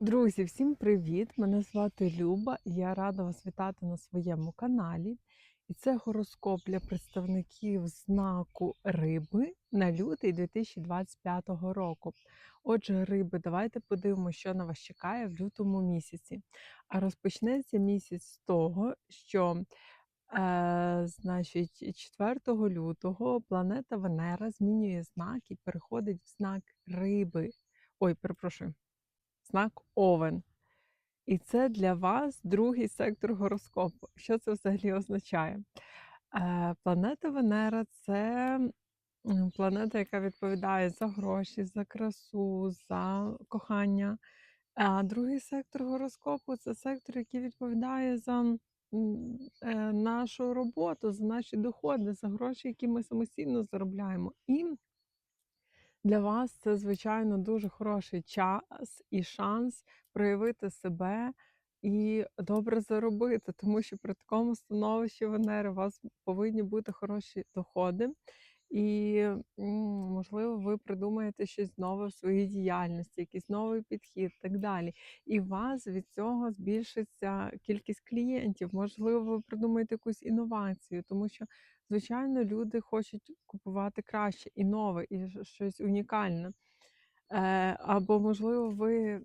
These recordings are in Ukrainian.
Друзі, всім привіт! Мене звати Люба, і я рада вас вітати на своєму каналі. І це гороскоп для представників знаку Риби на лютий 2025 року. Отже, риби, давайте подивимося, що на вас чекає в лютому місяці. А розпочнеться місяць з того, що е, значить, 4 лютого планета Венера змінює знак і переходить в знак Риби. Ой, перепрошую знак Овен. І це для вас другий сектор гороскопу. Що це взагалі означає? Е, Планета Венера це планета, яка відповідає за гроші, за красу, за кохання. А другий сектор гороскопу це сектор, який відповідає за е, нашу роботу, за наші доходи, за гроші, які ми самостійно заробляємо. І для вас це, звичайно, дуже хороший час і шанс проявити себе і добре заробити, тому що при такому становищі Венери у вас повинні бути хороші доходи. І, можливо, ви придумаєте щось нове в своїй діяльності, якийсь новий підхід і так далі. І у вас від цього збільшиться кількість клієнтів. Можливо, ви придумаєте якусь інновацію, тому що, звичайно, люди хочуть купувати краще і нове, і щось унікальне. Е, або, можливо, ви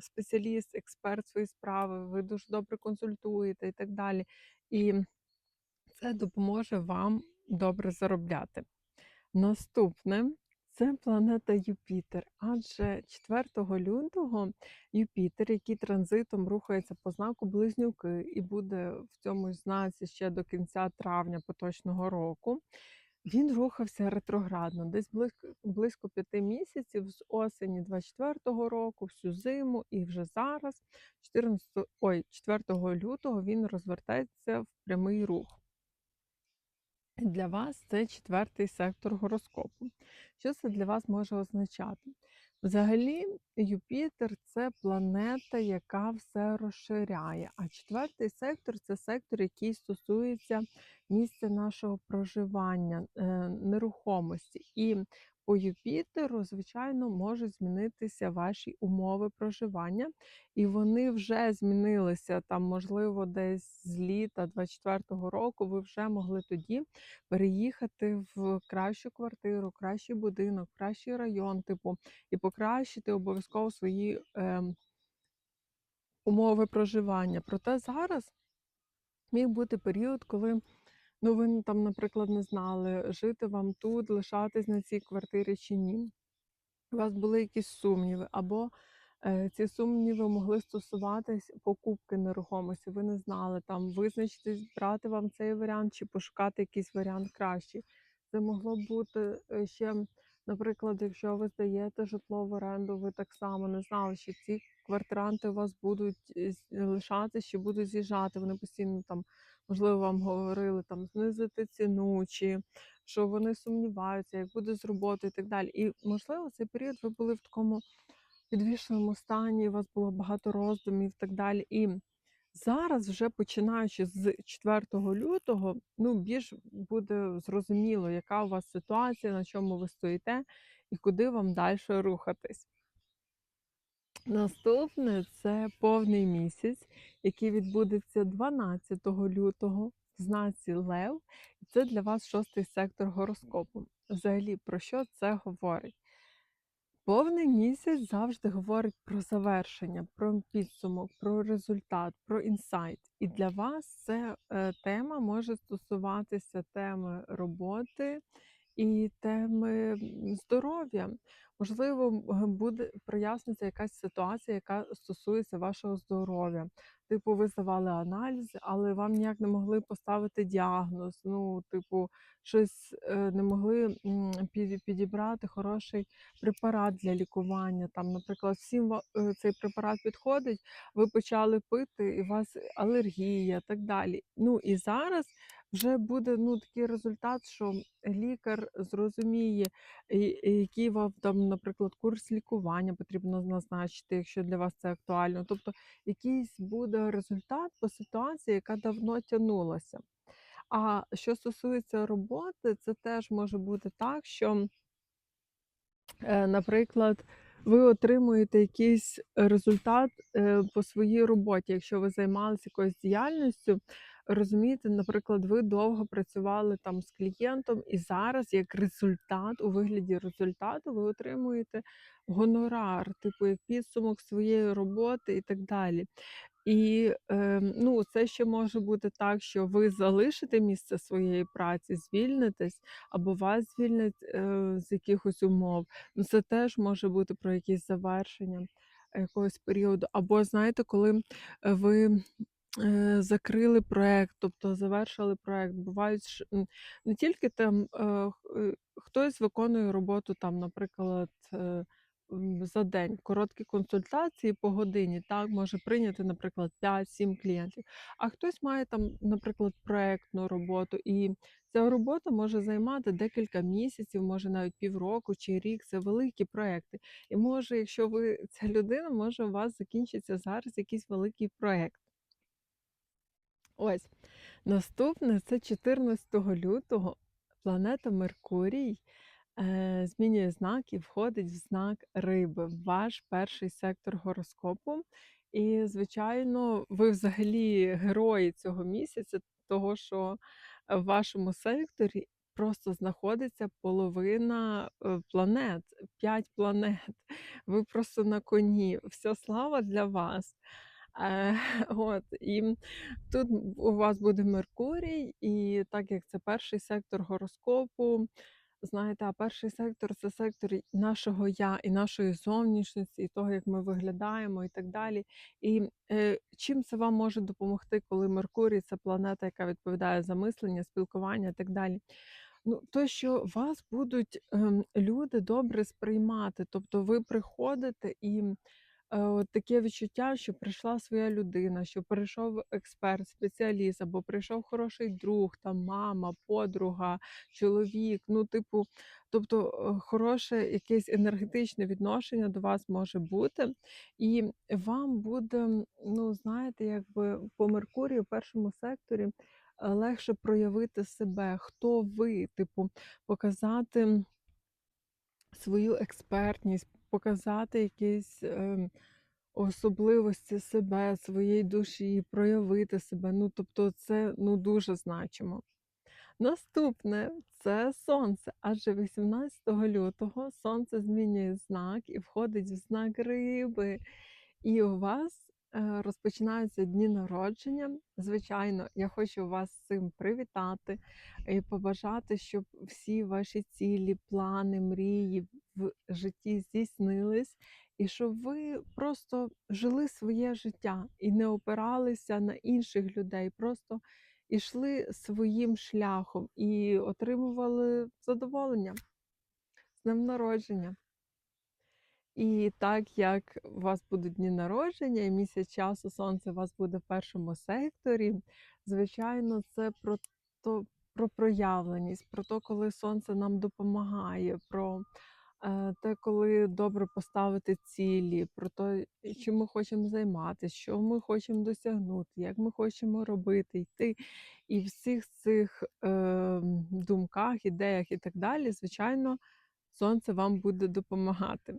спеціаліст, експерт своєї справи, ви дуже добре консультуєте і так далі. І це допоможе вам добре заробляти. Наступне це планета Юпітер. Адже 4 лютого Юпітер, який транзитом рухається по знаку Близнюки, і буде в цьому знаці ще до кінця травня поточного року. Він рухався ретроградно, десь близько близько п'яти місяців з осені 24-го року, всю зиму, і вже зараз, 14, ой, 4 лютого, він розвертається в прямий рух. Для вас це четвертий сектор гороскопу. Що це для вас може означати? Взагалі, Юпітер це планета, яка все розширяє. А четвертий сектор це сектор, який стосується місця нашого проживання, е, нерухомості. І по Юпітеру, звичайно, можуть змінитися ваші умови проживання, і вони вже змінилися там, можливо, десь з літа 24-го року. Ви вже могли тоді переїхати в кращу квартиру, кращий будинок, кращий район, типу, і покращити обов'язково свої е, умови проживання. Проте зараз міг бути період, коли. Ну, ви там, наприклад, не знали, жити вам тут, лишатись на цій квартирі чи ні. У вас були якісь сумніви, або е, ці сумніви могли стосуватись покупки нерухомості. Ви не знали там визначитись, брати вам цей варіант чи пошукати якийсь варіант кращий. Це могло бути е, ще, наприклад, якщо ви здаєте житло в оренду, ви так само не знали, що ці квартиранти у вас будуть е, лишатися чи будуть з'їжджати. Вони постійно там можливо, вам говорили там знизити ціну, чи що вони сумніваються, як буде з роботою і так далі. І, можливо, цей період ви були в такому підвішеному стані, у вас було багато роздумів і так далі. І зараз, вже починаючи з 4 лютого, ну, більш буде зрозуміло, яка у вас ситуація, на чому ви стоїте і куди вам далі рухатись. Наступне це повний місяць, який відбудеться 12 лютого в знаці Лев. Це для вас шостий сектор гороскопу. Взагалі, про що це говорить? Повний місяць завжди говорить про завершення, про підсумок, про результат, про інсайт. І для вас це е, тема може стосуватися теми роботи і теми здоров'я. Можливо, буде проясниться якась ситуація, яка стосується вашого здоров'я. Типу, ви здавали аналізи, але вам ніяк не могли поставити діагноз. Ну, типу, щось е, не могли підібрати хороший препарат для лікування. Там, наприклад, всім е, цей препарат підходить, ви почали пити, і у вас алергія, так далі. Ну і зараз вже буде ну, такий результат, що лікар зрозуміє, який вам там, наприклад, курс лікування потрібно назначити, якщо для вас це актуально. Тобто якийсь буде результат по ситуації, яка давно тягнулася. А що стосується роботи, це теж може бути так, що, е, наприклад, ви отримуєте якийсь результат, е, по своїй роботі. Якщо ви займалися якоюсь діяльністю, розумієте, наприклад, ви довго працювали там з клієнтом, і зараз як результат, у вигляді результату, ви отримуєте гонорар, типу як підсумок своєї роботи і так далі. І, е, ну, це ще може бути так, що ви залишите місце своєї праці, звільнитесь, або вас звільнять е, з якихось умов. Ну, це теж може бути про якісь завершення якогось періоду. Або знаєте, коли е, ви е, закрили проект, тобто завершили проект, бувають не тільки там е, е, хтось виконує роботу, там, наприклад. е, За день короткі консультації по годині, так може прийняти, наприклад, 5-7 клієнтів. А хтось має там, наприклад, проектну роботу, і ця робота може займати декілька місяців, може навіть півроку чи рік. Це великі проекти. І може, якщо ви ця людина, може у вас закінчиться зараз якийсь великий проект. Ось наступне це 14 лютого. Планета Меркурій е, змінює знак і входить в знак риби, ваш перший сектор гороскопу. І, звичайно, ви взагалі герої цього місяця, того що в вашому секторі просто знаходиться половина е, планет, 5 планет. Ви просто на коні. Вся слава для вас. Е, от, і тут у вас буде Меркурій, і так як це перший сектор гороскопу, знаєте, а перший сектор це сектор нашого я і нашої зовнішності, і того, як ми виглядаємо, і так далі. І е, чим це вам може допомогти, коли Меркурій це планета, яка відповідає за мислення, спілкування і так далі. Ну, то, що вас будуть ем, люди добре сприймати, тобто ви приходите і Е, от таке відчуття, що прийшла своя людина, що прийшов експерт, спеціаліст, або прийшов хороший друг, там мама, подруга, чоловік. Ну, типу, тобто е, хороше якесь енергетичне відношення до вас може бути, і вам буде, ну, знаєте, якби по Меркурію в першому секторі е, легше проявити себе, хто ви, типу, показати свою експертність, показати якісь. е, Особливості себе, своєї душі, проявити себе. Ну, тобто, це ну дуже значимо. Наступне це сонце. Адже 18 лютого сонце змінює знак і входить в знак риби. І у вас розпочинаються дні народження. Звичайно, я хочу вас з цим привітати і побажати, щоб всі ваші цілі, плани, мрії в житті здійснились, і щоб ви просто жили своє життя і не опиралися на інших людей. Просто ішли своїм шляхом і отримували задоволення з днем народження. І так як у вас будуть дні народження і місяць часу сонце у вас буде в першому секторі, звичайно, це про то, про проявленість, про те, коли сонце нам допомагає, про е, те, коли добре поставити цілі, про те, чим ми хочемо займатися, що ми хочемо досягнути, як ми хочемо робити, йти. І в всіх цих е, думках, ідеях і так далі, звичайно, сонце вам буде допомагати.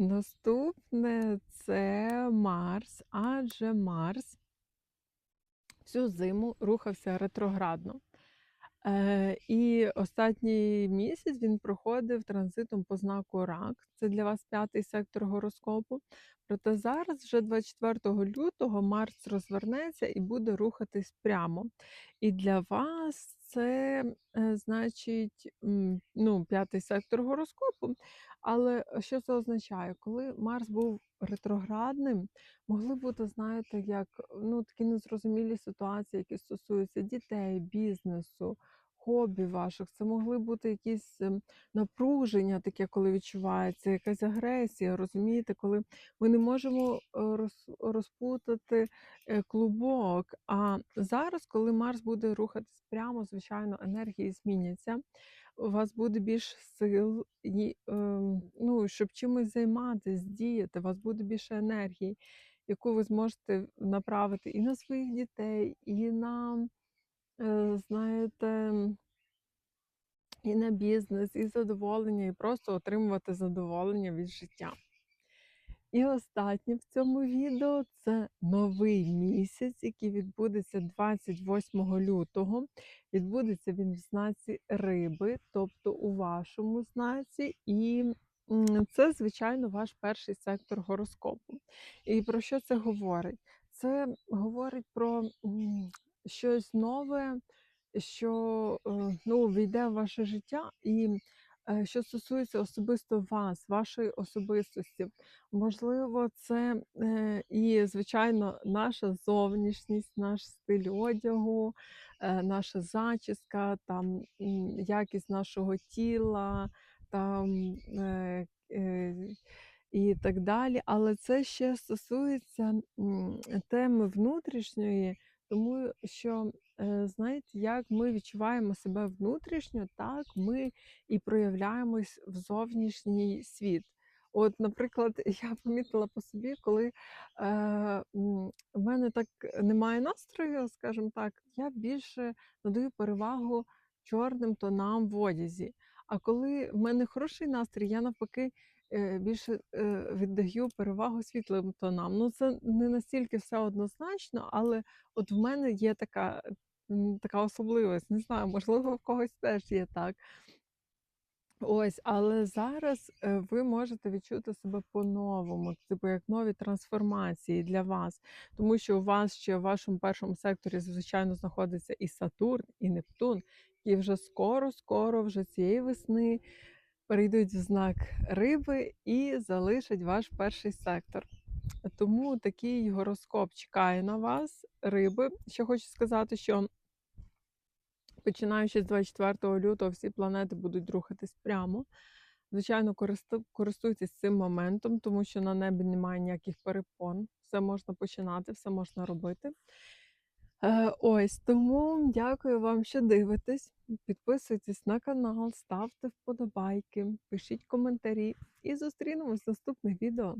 Наступне це Марс, адже Марс всю зиму рухався ретроградно. Е, і останній місяць він проходив транзитом по знаку Рак. Це для вас п'ятий сектор гороскопу. Проте зараз, вже 24 лютого, Марс розвернеться і буде рухатись прямо. І для вас це, е, значить, ну, п'ятий сектор гороскопу. Але що це означає? Коли Марс був ретроградним, могли бути, знаєте, як ну, такі незрозумілі ситуації, які стосуються дітей, бізнесу хобі ваших. Це могли бути якісь ем, напруження, таке, коли відчувається, якась агресія. Розумієте, коли ми не можемо е, розпутати е, клубок. А зараз, коли Марс буде рухатись прямо, звичайно, енергії зміняться. У вас буде більше сил, ем, ну, щоб чимось займатися, діяти, у вас буде більше енергії, яку ви зможете направити і на своїх дітей, і на знаєте, і на бізнес, і задоволення, і просто отримувати задоволення від життя. І останнє в цьому відео це новий місяць, який відбудеться 28 лютого. Відбудеться він в знаці риби, тобто у вашому знаці, і це, звичайно, ваш перший сектор гороскопу. І про що це говорить? Це говорить про щось нове, що е, ну, війде в ваше життя, і е, що стосується особисто вас, вашої особистості. Можливо, це е, і, звичайно, наша зовнішність, наш стиль одягу, наша зачіска, там якість нашого тіла, там і так далі. Але це ще стосується теми внутрішньої, тому що, е, знаєте, як ми відчуваємо себе внутрішньо, так ми і проявляємось в зовнішній світ. От, наприклад, я помітила по собі, коли е, в мене так немає настрою, скажімо так, я більше надаю перевагу чорним тонам в одязі. А коли в мене хороший настрій, я навпаки більше е, віддаю перевагу світлим тонам. Ну, це не настільки все однозначно, але от в мене є така, така особливість. Не знаю, можливо, в когось теж є так. Ось, але зараз, е, ви можете відчути себе по-новому, типу як нові трансформації для вас. Тому що у вас ще в вашому першому секторі, звичайно, знаходиться і Сатурн, і Нептун, які вже скоро-скоро, вже цієї весни перейдуть в знак Риби і залишать ваш перший сектор. Тому такий гороскоп чекає на вас, Риби. Ще хочу сказати, що Починаючи з 24 лютого, всі планети будуть рухатись прямо. Звичайно, користуйтесь цим моментом, тому що на небі немає ніяких перепон. Все можна починати, все можна робити. Е, ось тому дякую вам, що дивитесь. Підписуйтесь на канал, ставте вподобайки, пишіть коментарі і зустрінемось в наступних відео.